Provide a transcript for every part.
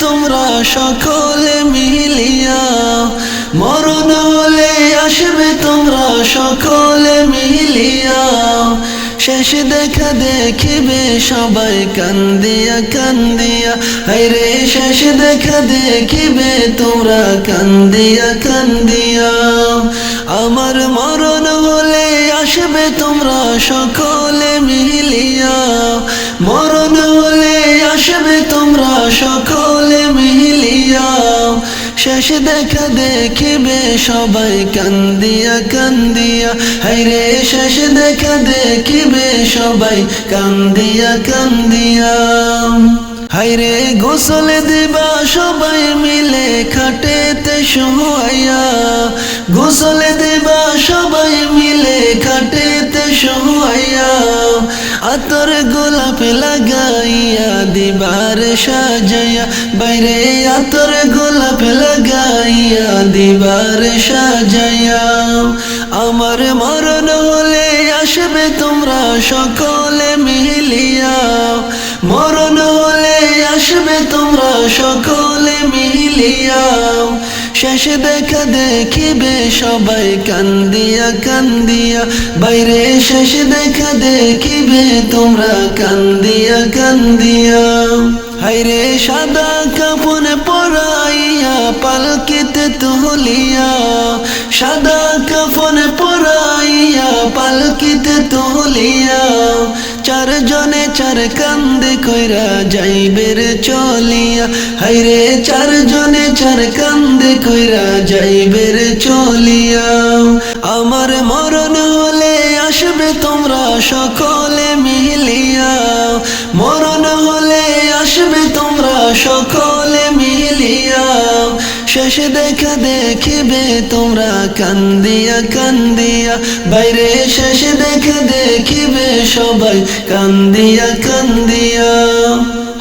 তোমরা সকলে মিলিয়া মরণ হলে আসবে তোমরা সকলে মিলিয়া। শেষ দেখা দেখিবে সবাই কান্দিয়া কান্দিয়া। হাইরে শেষ দেখা দেখিবে তোমরা কান্দিয়া কান্দিয়া। আমার মরণ হলে আসবে তোমরা সকলে মিলিয়া। মরণ হলে আসবে তোমরা সকলে শেষ দেখা দেখিবে, সবাই কান্দিয়া কান্দিয়া। হাইরে শেষ দেখা দেখিবে, সবাই কান্দিয়া কান্দিয়া। হাইরে গোসল দিবা, সবাই মিলে খাটেতে শোয়াইয়া। গোসল দিবা, সবাই মিলে শোয়াইয়া আতর গোলাপ লাগাইয়া দিবার সাজাইয়া, বাইরে আতর গোলাপ লাগাইয়া দিবার সাজাইয়া। আমার মরণ হলে আসবে তোমরা সকলে মিলিয়া। মরণ হলে আসবে তোমরা সকলে মিলিয়া। শেষ দেখা দেখিবে সবাই কান্দিয়া কান্দিয়া। বাইরে শেষ দেখা দেখিবে তোমরা কান্দিয়া কান্দিয়া। হাইরে সাদা কাপন পরাইয়া, পালকিতে তুলিয়া। সাদা কাফন পরাইয়া, পালকিতে তুলিয়া। চার জনে চার কান্দে কইরা যাইবের চলিয়া। হাইরে চার জনে চার কান্দে কইরা যাইবের চলিয়া। আমার মরণ হলে আসবে তোমরা সকলে মিলিয়া। মরণ হলে আসবে তোমরা সকলে শেষ দেখা দেখিবে, তোমরা কান্দিয়া কান্দিয়া। বাইরে শেষ দেখা দেখিবে, সবাই কান্দিয়া কান্দিয়া।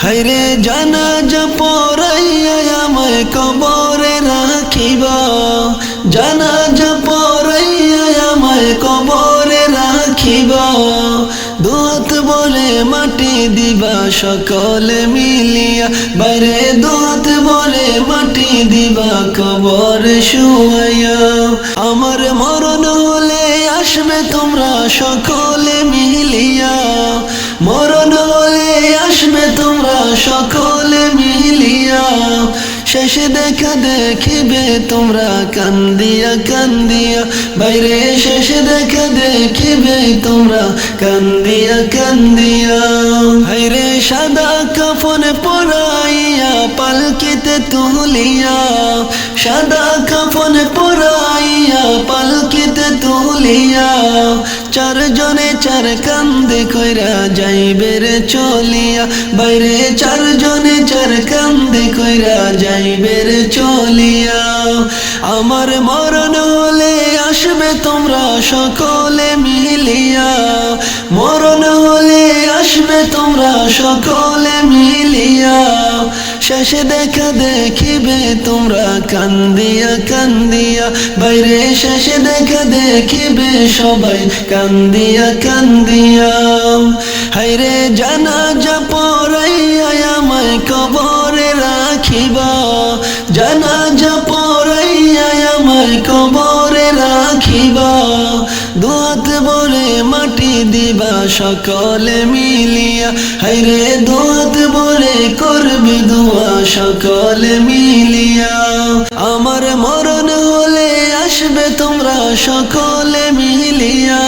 হাইরে জানা যা পড়াইয়া আমায় কবরে রাখিবা। জানা যা পড়াইয়া আমায় কবরে রাখিবা। দুহাত বলে মাটি দিবা সকলে মিলিয়া। বাইরে দুহাত বলে মাটি কবর শুয়াইয়া, আমার মরণ হলে আসবে তোমরা সকলে মিলিয়া। মরণ হলে আসবে তোমরা সকলে মিলিয়া। শেষে দেখা দেখিবে তোমরা কান্দিয়া কান্দিয়া। বাইরে শেষে দেখা দেখিবে তোমরা কান্দিয়া কান্দিয়া। হাইরে সাদা কাফনে পরাইয়া পালকিতে তুলিয়া, সাদা কাফনে পরাইয়া পালকিতে তুলিয়া চার জনে চার কান্দে কইরা যাইবের চলিয়া। বাইরে চার জনে চার কান্দে কইরা যাইবের চলিয়া। আমার মরণ হলে আসবে তোমরা সকলে মিলিয়া। মরণ হলে আসবে তোমরা সকলে মিলিয়া। শেষে দেখা দেখিবে, তোমরা কান্দিয়া কান্দিয়া। বাইরে শেষে দেখা দেখিবে, সবাই কান্দিয়া কান্দিয়া। হাইরে জানা যা পড়াইয়া আমায় কবরে রাখিবা। দিবা সকলে মিলিয়া হাইরে দোয়াত বলে করবে দোয়া সকলে মিলিয়া। আমার মরণ হলে আসবে তোমরা সকলে মিলিয়া।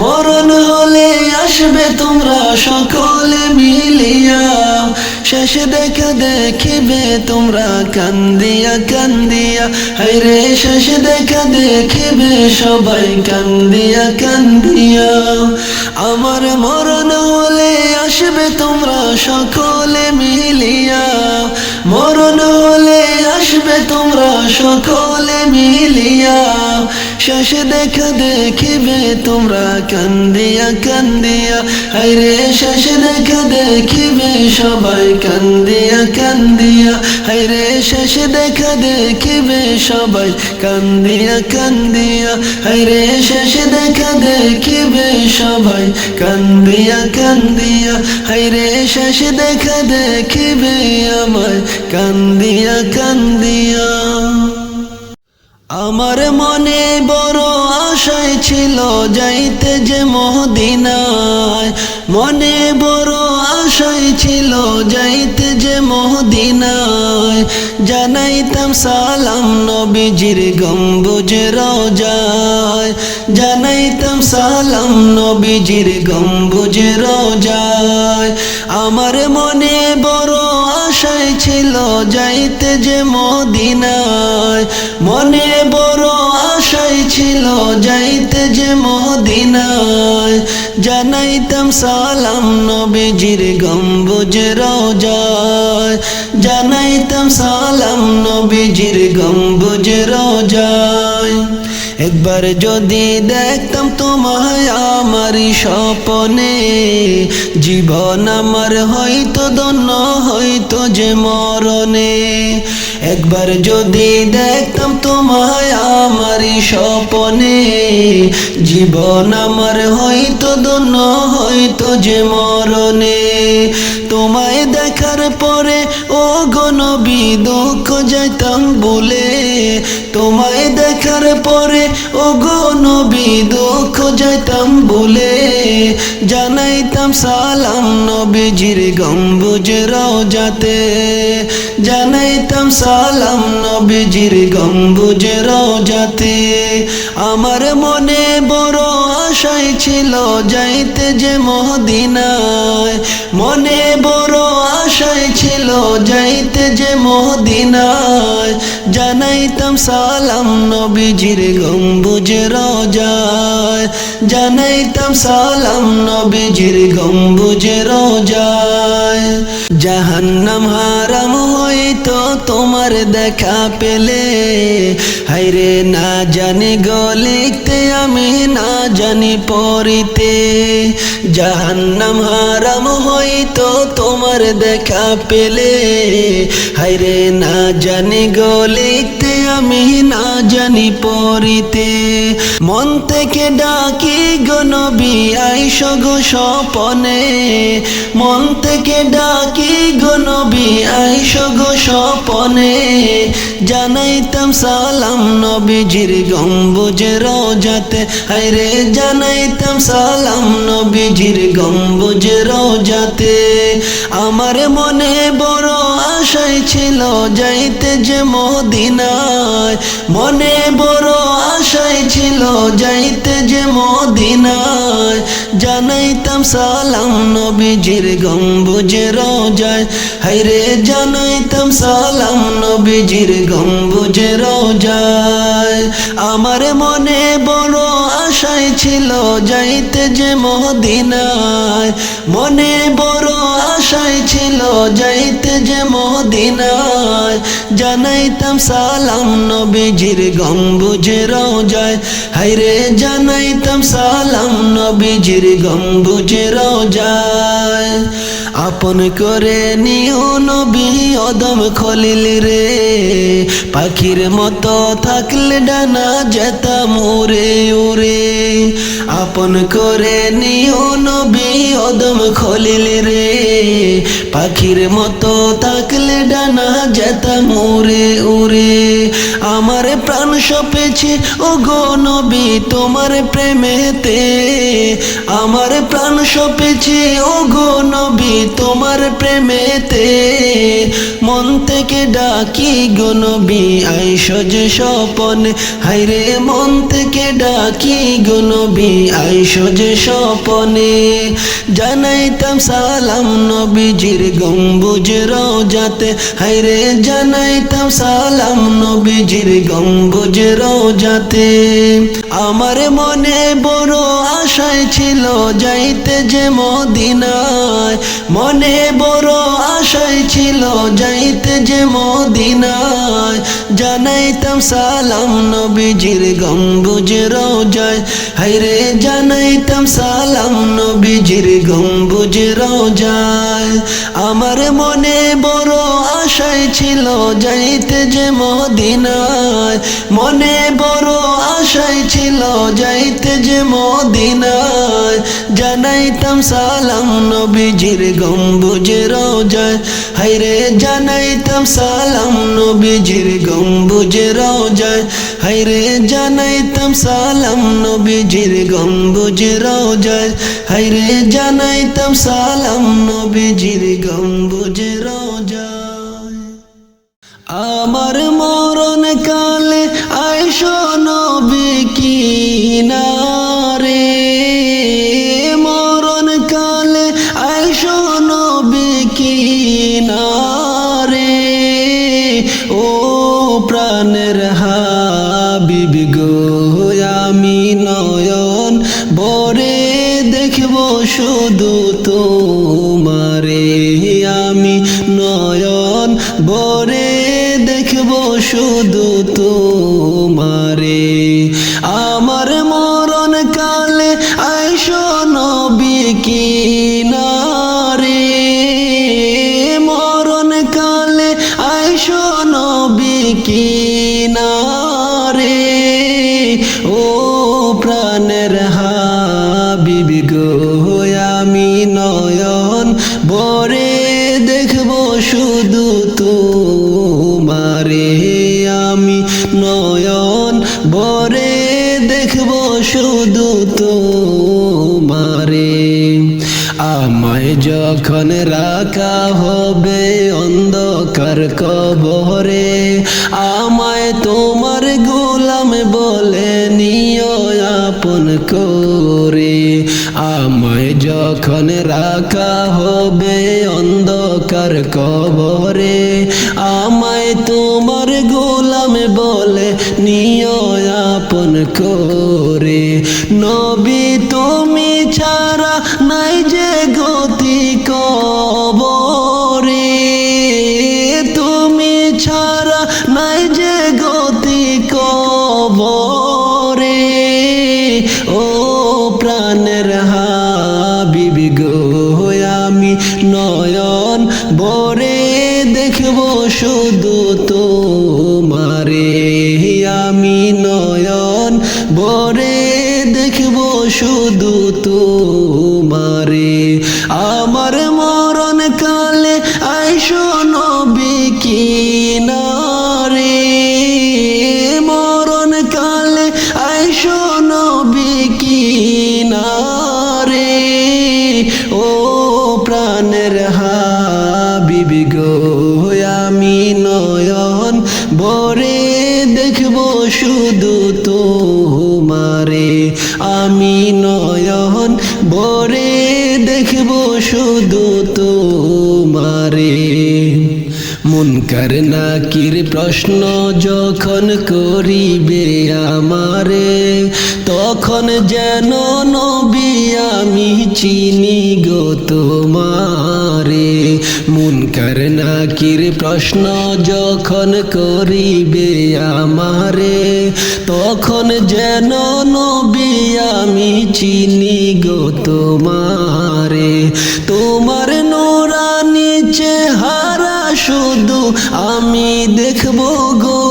মরণ হলে আসবে তোমরা সকলে মিলিয়া। শেষে দেখা দেখিবে তোমরা কান্দিয়া কান্দিয়া। হাইরে শেষ দেখা দেখিবে সবাই কান্দিয়া কান্দিয়া। আমার মরণ হলে আসবে তোমরা সকলে মিলিয়া। আসবে তোমরা সকলে মিলিয়া। শেষে দেখা দেখিবে তোমরা কান্দিয়া কান্দিয়া। হাইরে শেষে দেখা দেখিবে সবাই কান্দিয়া কান্দিয়া। হাইরে শেষ দেখা দেখিবে সবাই কান্দিয়া কান্দিয়া। হাইরে শেষ দেখা দেখিবে সবাই কান্দিয়া কান্দিয়া। হাইরে শেষ দেখা দেখিবে আমায় কান্দিয়া কান্দিয়া। আমার মনে বড় আশায় ছিল যাইতে যে মহদিনায় মনে বড় আশায় ছিল যাইতে যে মহদিনায় জানাইতাম সালাম নবীজির গম্বুজ রোজায়। জানাইতাম সালাম নবীজির গম্বুজ রোজায়। আমার মনে ছিল যাইতে যে মদিনায়। মনে বড় আশাই ছিল যাইতে যে মদিনায়। জানাইতাম সালাম নবীজির গম্বুজ রোজায়। জানাইতাম সালাম নবীজির গম্বুজ রোজায়। একবার যদি দেখতাম তোমায় আমার স্বপনে, জীবন আমার হয়তো দন্য হয়তো যে মরণে। একবার যদি দেখতাম তোমায় আমার স্বপনে, জীবন আমার হয়তো দন্য হয়তো যে মরণে। তোমায় দেখার পরে ও গনবি দুঃখ যাইতাম বলে। তোমায় দেখার পরে ও গনবি দুঃখ যাইতাম বলে। জানাইতাম সালাম নবীজির গম্বুজ রোজাতে জানাইতাম সালাম নবীজির গম্বুজ রোজাতে আমার মনে বড় আশায় ছিল যাইতে যে মহদিনায় মনে বড় আশাই ছিল যাইতে যে মহদিনায় জানাইতাম সালাম নবীজির গম্বুজ রোজায়। জানাইতাম সালাম নবীজির গম্বুজ রোজায়। জাহান্নাম হারাম হইতো তোমার দেখা পেলে। হাইরে না জানি গলিতে, আমি না জানি পড়িতে জাহান্নাম হারাম হইতো তোমার দেখা পেলে। হাইরে না জানি গলিতে, আমি না জানি পড়িতে মন থেকে ডাকি গনবি আইস গো স্বপনে? মন থেকে ডাকি গনবি আইস গো স্বপনে। জানাইতাম সালাম নবীজির গম্বুজ রোজাতে হাইরে জানাইতাম সালাম নবীজির গম্বুজ রোজাতে আমার মনে বড় আশায় ছিল যাইতে যে মদিনায়। মনে বড় আশায় ছিল যাইতে যে মদিনায়। জানাইতাম সালাম নবীজির গম্বুজ রোজায়। হাইরে জানাইতাম সালাম নবীজির গম্বুজ রোজায়। আমার মনে বড় আশায় ছিল যাইতে যে মদিনায়। মনে বড় আশায় ছিল যাইতে যে মদিনায়। জানাইতাম সালাম নবীজির গম্বুজ রোজায় হাইরে জানাইতাম সালাম নবীজির গম্বুজ রোজায় আপন করে নিও নবী অদম খলিল রে। পাখির মতো থাকলে ডানা যেতাম উড়ে আপন করে নিও নবী অদম খলিল রে। পাখির মতো থাকলে ডানা যেতাম উড়ে উড়ে। আমার প্রাণ সপেছে ও গো নবী তোমার প্রেমেতে। আমার প্রাণ সপেছে ও গো নবী তোমার প্রেমেতে। মন থেকে ডাকি গো নবী, আইস যে স্বপনে। হাইরে মন থেকে ডাকি গো নবী আইস যে স্বপনে জানাইতাম সালাম নবীজির গম্বুজ রোজাতে হাইরে জানাইতাম সালাম নবীজির গম্বুজ রোজাতে আমার মনে বড় আশায় ছিল যাইতে যে মদিনায়। মনে বড় আশায় ছিল যাইতে যে মদিনায়। জানাইতাম সালাম নবীজির গম্বুজ রোজায় হাইরে জানাইতাম সালাম নবীজির গম্বুজ রোজায় আমার মনে বড় আশায় ছিল যাইতে যে মদিনায়। মনে বড় আশায় ছিল, যাইতে যে মদিনায়। জানাইতাম সালাম নবীজির গম্বুজ রোজায়। হাইরে জানাইতাম সালাম নবীজির গম্বুজ রোজায়। হাইরে জানাইতাম সালাম নবীজির গম্বুজ রোজায়। হাইরে জানাইতাম সালাম নবীজির গম্বুজ রোজায়। আমার মরণ শুধু তোমারে আমি নয়ন বরে দেখব শুধু গো, আমি নয়ন, বরে দেখব শুধু তোমারে। আমি নয়ন, বরে দেখব শুধু তোমারে। আমায় যখন রাখা হবে অন্ধকার কবরে, আমায় তোমার গোলাম বলে নিয় আপন করে আমায় যখন রাখা হবে অন্ধকার কবরে, আমায় তোমার গোলাম বলে নিয় আপন করে। নবী, তুমি ছাড়া নাই যে গতি শুধু তোমারে আমি নয়ন বরে দেখব শুধু তোমারে। আমার মরণ কালে আইস নবী কিনারে। মরণ কালে আইস নবী কিনারে। ও মুনকার নাকির প্রশ্ন যখন করিবে আমারে, তখন যেন নবী আমি চিনি গো তোমারে। মুনকার নাকির প্রশ্ন যখন করিবে আমারে, তখন যেন নবী আমি চিনি গো তোমারে। তোমার শুধু আমি দেখব গো,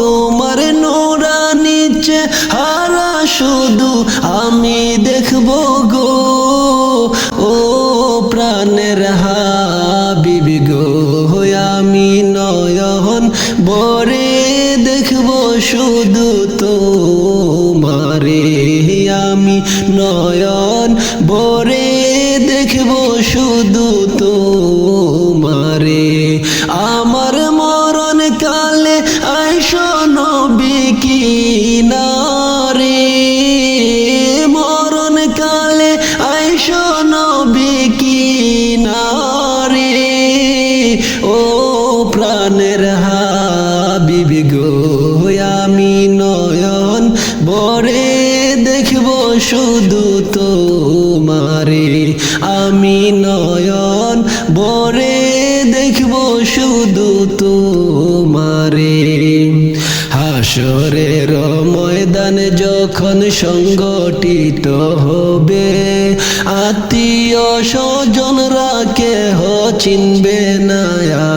তোমার নোরানি চেহারা শুধু আমি দেখব গো। ও প্রাণের হাবিব গো আমি নয়ন বরে দেখব শুধু তোমারে। আমি নয়ন শুধু তোমারে, আমি নয়ন বরে দেখব শুধু তোমারে। হাসরের ময়দান যখন সংগঠিত হবে, আত্মীয় স্বজনরা কেহ চিনবে না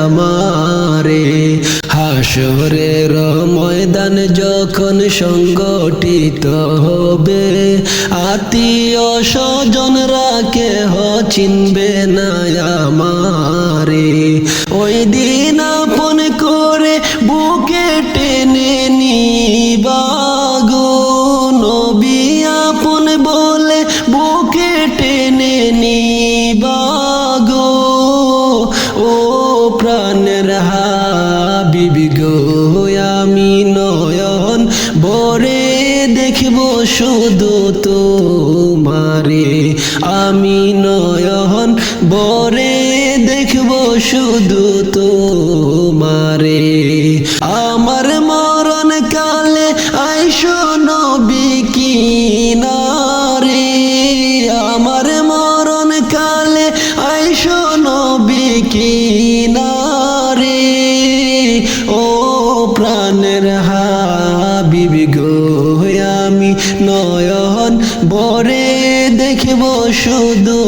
আমারে। হাসরের ময়দান যখন সংগঠিত হবে, আত্মীয় স্বজনরা কেহ চিনবে না আমারে। ওই দিন আপন করে বুকে টেনে নিবাগো। নবী আপন বলে বুকে টেনে নিবাগো। ও প্রাণের হাবিবি গো, আমি নয়ন বরে দেখব শুধু তোমারে। আমি নয়ন বরে দেখব শুধু তোমারে। আমার মরণ কালে আইসো নবী কিনারে। আমার মরণ কালে আইসো নবী কিনারে বরে দেখব শুধু